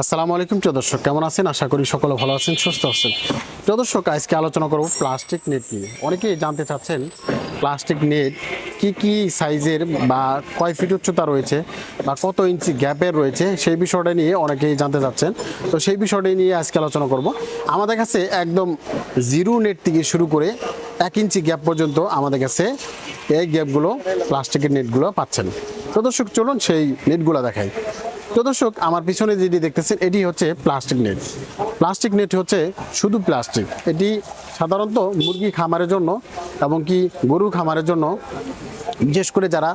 আসসালামু আলাইকুম, প্রিয় দর্শক। কেমন আছেন? আশা করি সকলে ভালো আছেন, সুস্থ আছেন। প্রিয় দর্শক, আজকে আলোচনা করব প্লাস্টিক নেট নিয়ে। অনেকেই জানতে চাচ্ছেন প্লাস্টিক নেট কি কি সাইজের বা কয় ফিট উচ্চতা রয়েছে বা কত ইঞ্চি গ্যাপের রয়েছে সেই বিষয়টা নিয়ে অনেকেই জানতে চাচ্ছেন। তো সেই বিষয়টা নিয়ে আজকে আলোচনা করব। আমাদের কাছে একদম জিরো নেট থেকে শুরু করে এক ইঞ্চি গ্যাপ পর্যন্ত আমাদের কাছে এই গ্যাপগুলো, প্লাস্টিকের নেটগুলো পাচ্ছেন। তো দর্শক, চলুন সেই নেটগুলো দেখাই। তো দর্শক, আমার পিছনে যেটি দেখতেছেন, এটি হচ্ছে প্লাস্টিক নেট। প্লাস্টিক নেট হচ্ছে শুধু প্লাস্টিক। এটি সাধারণত মুরগি খামারের জন্য এবং কি গরু খামারের জন্য, বিশেষ করে যারা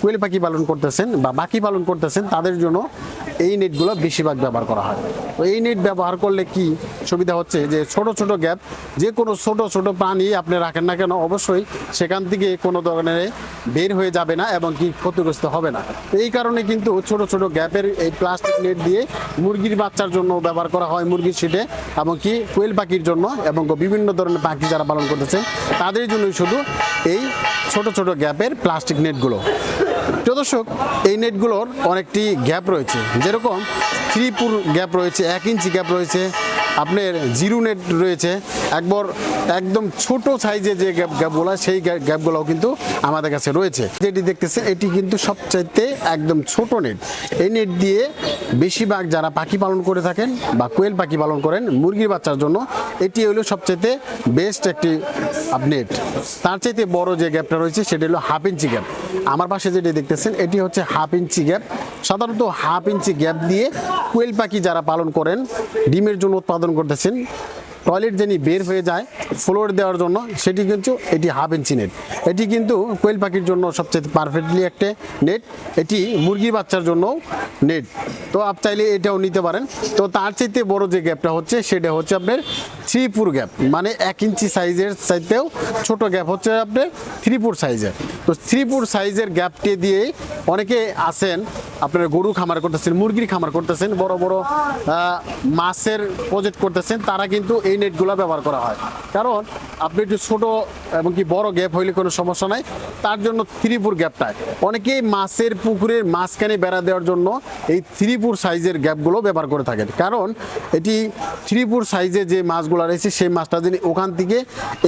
কোয়েল পাখি পালন করতেছেন বা বাকি পালন করতেছেন, তাদের জন্য এই নেটগুলো বেশিরভাগ ব্যবহার করা হয়। তো এই নেট ব্যবহার করলে কি সুবিধা হচ্ছে? যে ছোট ছোট গ্যাপ, যে কোনো ছোট ছোট প্রাণী আপনি রাখেন না কেন, অবশ্যই সেখান থেকে কোনো ধরনের বের হয়ে যাবে না এবং কি ক্ষতিগ্রস্ত হবে না। এই কারণে কিন্তু ছোট ছোট গ্যাপের এই প্লাস্টিক নেট দিয়ে মুরগির বাচ্চার জন্য ব্যবহার করা হয় মুরগির সিটে এবং কি কোয়েল পাখির জন্য এবং বিভিন্ন ধরনের পাখি যারা পালন করতেছেন, তাদের জন্যই শুধু এই ছোট ছোট গ্যাপের প্লাস্টিক নেটগুলো। প্রিয় দর্শক, এই নেটগুলোর অনেকটি গ্যাপ রয়েছে। যেরকম থ্রি পুর গ্যাপ রয়েছে, এক ইঞ্চি গ্যাপ রয়েছে, আপনার জিরো নেট রয়েছে। একবার একদম ছোট সাইজে যে গ্যাপ গ্যাপগুলো, সেই গ্যাপ- গ্যাপগুলোও কিন্তু আমাদের কাছে রয়েছে। যেটি দেখতেছেন, এটি কিন্তু সবচাইতে একদম ছোট নেট। এই নেট দিয়ে বেশিরভাগ যারা পাখি পালন করে থাকেন বা কোয়েল পাখি পালন করেন, মুরগির বাচ্চার জন্য, এটি হলো সবচাইতে বেস্ট একটি নেট। তার চাইতে বড় যে গ্যাপটা রয়েছে, সেটা হলো হাফ ইঞ্চি গ্যাপ। আমার পাশে যেটি দেখতেছেন, এটি হচ্ছে হাফ ইঞ্চি গ্যাপ। সাধারণত হাফ ইঞ্চি গ্যাপ দিয়ে কোয়েল পাখি যারা পালন করেন, ডিমের জন্য উৎপাদন করতেছেন টয়লেট যিনি বের হয়ে যায় ফ্লোর দেওয়ার জন্য, সেটি কিন্তু এটি হাফ ইঞ্চি নেট। এটি কিন্তু কোয়েল পাখির জন্য সবচেয়ে পারফেক্টলি একটা নেট। এটি মুরগি বাচ্চার জন্য নেট। তো আপ চাইলে এটাও নিতে পারেন। তো তার চাইতে বড় যে গ্যাপটা হচ্ছে, সেটা হচ্ছে আপনার থ্রি গ্যাপ মানে এক ইঞ্চি সাইজের চাইতেও ছোট গ্যাপ হচ্ছে আপনার থ্রি সাইজের তো থ্রি সাইজের গ্যাপটি দিয়ে অনেকে আছেন আপনার গরু খামার করতেছেন, মুরগির খামার করতেছেন, বড় বড় মাছের প্রজেক্ট করতেছেন, তারা কিন্তু এই নেটগুলো ব্যবহার করা হয়। কারণ আপনি একটু ছোট এবং কি বড় গ্যাপ হইলে কোনো সমস্যা নাই, তার জন্য থ্রিপুর গ্যাপটায় অনেকেই মাছের পুকুরের মাঝখানে বেড়া দেওয়ার জন্য এই থ্রিপুর সাইজের গ্যাপগুলো ব্যবহার করে থাকেন। কারণ এটি থ্রিপুর সাইজে যে মাছগুলো রয়েছে, সেই মাছটা যদি ওখান থেকে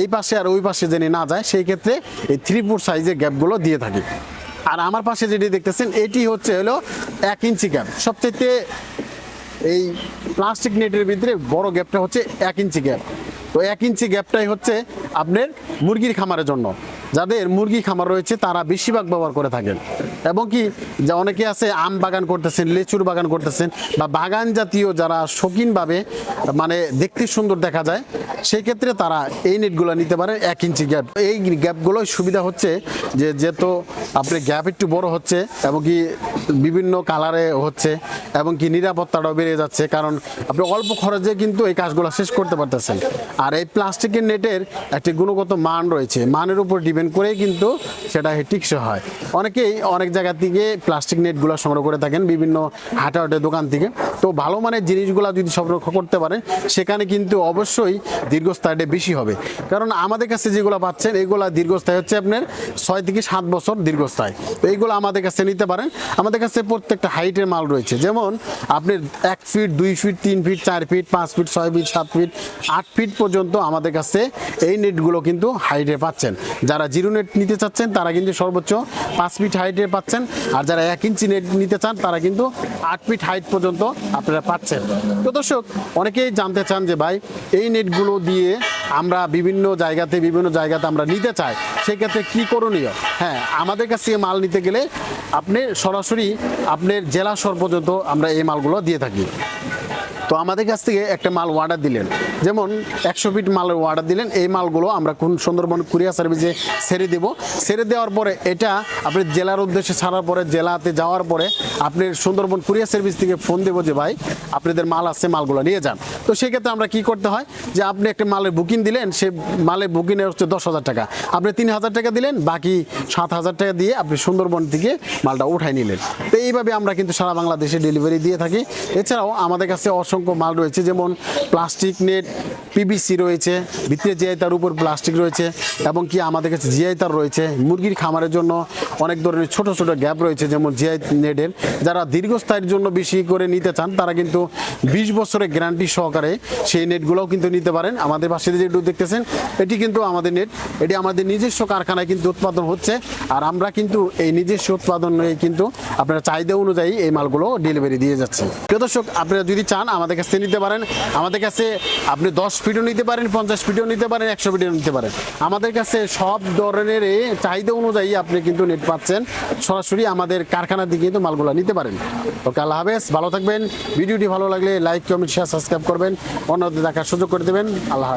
এই পাশে আর ওই পাশে যেন না যায়, সেই ক্ষেত্রে এই থ্রিপুর সাইজের গ্যাপগুলো দিয়ে থাকে। আর আমার পাশে যেটি দেখতেছেন, এটি হচ্ছে হলো এক ইঞ্চি গ্যাপ সবচেয়ে এই প্লাস্টিক নেটের ভিতরে বড় গ্যাপটা হচ্ছে এক ইঞ্চি গ্যাপ তো এক ইঞ্চি গ্যাপটাই হচ্ছে আপনার মুরগির খামারের জন্য। যাদের মুরগি খামার রয়েছে, তারা বেশিরভাগ ব্যবহার করে থাকেন। এবং কি, যা অনেকে আছে, আম বাগান করতেছেন, লিচুর বাগান করতেছেন, বা বাগান জাতীয় যারা শৌখিনভাবে মানে দেখতে সুন্দর দেখা যায় সেই ক্ষেত্রে তারা এই নেটগুলো নিতে পারে এক ইঞ্চি গ্যাপ। এই গ্যাপগুলোর সুবিধা হচ্ছে যে, যেহেতু আপনি গ্যাপ একটু বড় হচ্ছে, এবং কি বিভিন্ন কালারে হচ্ছে, এবং কি নিরাপত্তাটাও বেড়ে যাচ্ছে, কারণ আপনি অল্প খরচে কিন্তু এই কাজগুলো শেষ করতে পারতেছেন। আর এই প্লাস্টিকের নেটের একটি গুণগত মান রয়েছে। মানের উপর ডিপেন্ড করেই কিন্তু সেটা টিকসই হয়। অনেকেই অনেক জায়গা থেকে প্লাস্টিক নেটগুলো সংগ্রহ করে থাকেন, বিভিন্ন হাটে দোকান থেকে। তো ভালো মানের জিনিসগুলো যদি সংরক্ষণ করতে পারেন, সেখানে কিন্তু অবশ্যই দীর্ঘস্থায়ীটা বেশি হবে। কারণ আমাদের কাছে যেগুলো পাচ্ছেন, এগুলো দীর্ঘস্থায়ী হচ্ছে আপনার ছয় থেকে সাত বছর দীর্ঘস্থায়ী। তো এইগুলো আমাদের কাছে নিতে পারেন। আমাদের কাছে প্রত্যেকটা হাইটের মাল রয়েছে। যেমন আপনি এক ফিট দুই ফিট তিন ফিট চার ফিট পাঁচ ফিট ছয় ফিট সাত ফিট আট ফিট পর্যন্ত আমাদের কাছে এই নেটগুলো কিন্তু হাইটে পাচ্ছেন। যারা জিরো নেট নিতে চাচ্ছেন, তারা কিন্তু সর্বোচ্চ পাঁচ ফিট হাইটে পাচ্ছেন। আর যারা এক ইঞ্চি নেট নিতে চান, তারা কিন্তু আট ফিট হাইট পর্যন্ত আপনারা পাচ্ছেন। তো দর্শক, অনেকেই জানতে চান যে ভাই, এই নেটগুলো দিয়ে আমরা বিভিন্ন জায়গাতে বিভিন্ন জায়গাতে আমরা নিতে চাই, সেক্ষেত্রে কি করণীয়? হ্যাঁ আমাদের কাছ থেকে মাল নিতে গেলে আপনি সরাসরি আপনার জেলা শহর পর্যন্ত আমরা এই মালগুলো দিয়ে থাকি। তো আমাদের কাছ থেকে একটা মাল অর্ডার দিলেন। যেমন একশো ফিট মালের অর্ডার দিলেন, এই মালগুলো আমরা কোন সুন্দরবন কুরিয়ার সার্ভিসে ছেড়ে দেব। ছেড়ে দেওয়ার পরে এটা আপনি জেলার উদ্দেশ্যে ছাড়ার পরে, জেলাতে যাওয়ার পরে আপনি সুন্দরবন কুরিয়ার সার্ভিস থেকে ফোন দেবো যে, ভাই, আপনাদের মাল আছে, মালগুলো নিয়ে যান। তো সেক্ষেত্রে আমরা কি করতে হয় যে, আপনি একটা মালের বুকিং দিলেন, সে মালের বুকিংয়ে হচ্ছে দশ হাজার টাকা। আপনি তিন হাজার টাকা দিলেন, বাকি সাত হাজার টাকা দিয়ে আপনি সুন্দরবন থেকে মালটা উঠাই নিলেন। তো এইভাবে আমরা কিন্তু সারা বাংলাদেশে ডেলিভারি দিয়ে থাকি। এছাড়াও আমাদের কাছে অসংখ্য অসংখ্য মাল রয়েছে, যেমন প্লাস্টিক নেট পিবিসি রয়েছে, ভিতরে জিআই তার উপর প্লাস্টিক রয়েছে, এবং কি আমাদের কাছে জিআই তার রয়েছে। মুরগির খামারের জন্য অনেক ধরনের ছোট ছোট গ্যাপ রয়েছে, যেমন জিআই নেটের যারা দীর্ঘস্থায়ীর জন্য বেশি করে নিতে চান, তারা কিন্তু বিশ বছরের গ্যারান্টি সহকারে সেই নেটগুলোও কিন্তু নিতে পারেন। আমাদের পাশে যে একটু দেখতেছেন, এটি কিন্তু আমাদের নেট। এটি আমাদের নিজস্ব কারখানায় কিন্তু উৎপাদন হচ্ছে, আর আমরা কিন্তু এই নিজস্ব উৎপাদন কিন্তু আপনার চাহিদা অনুযায়ী এই মালগুলো ডেলিভারি দিয়ে যাচ্ছে। প্রিয় দর্শক, আপনারা যদি চান, আমাদের কাছ থেকে নিতে পারেন। আমাদের কাছে আপনি দশ ফিটও নিতে পারেন, পঞ্চাশ ফিটও নিতে পারেন, একশো ফিটও নিতে পারেন। আমাদের কাছে সব ধরনের চাহিদা অনুযায়ী আপনি কিন্তু নেট পাচ্ছেন, সরাসরি আমাদের কারখানার দিকে কিন্তু মালগুলো নিতে পারেন। ওকে, আল্লাহ হাফেজ, ভালো থাকবেন। ভিডিওটি ভালো লাগলে লাইক, কমেন্ট শেয়ার সাবস্ক্রাইব করবেন। অন্যদের দেখার সুযোগ করে দেবেন। আল্লাহ হাফেজ।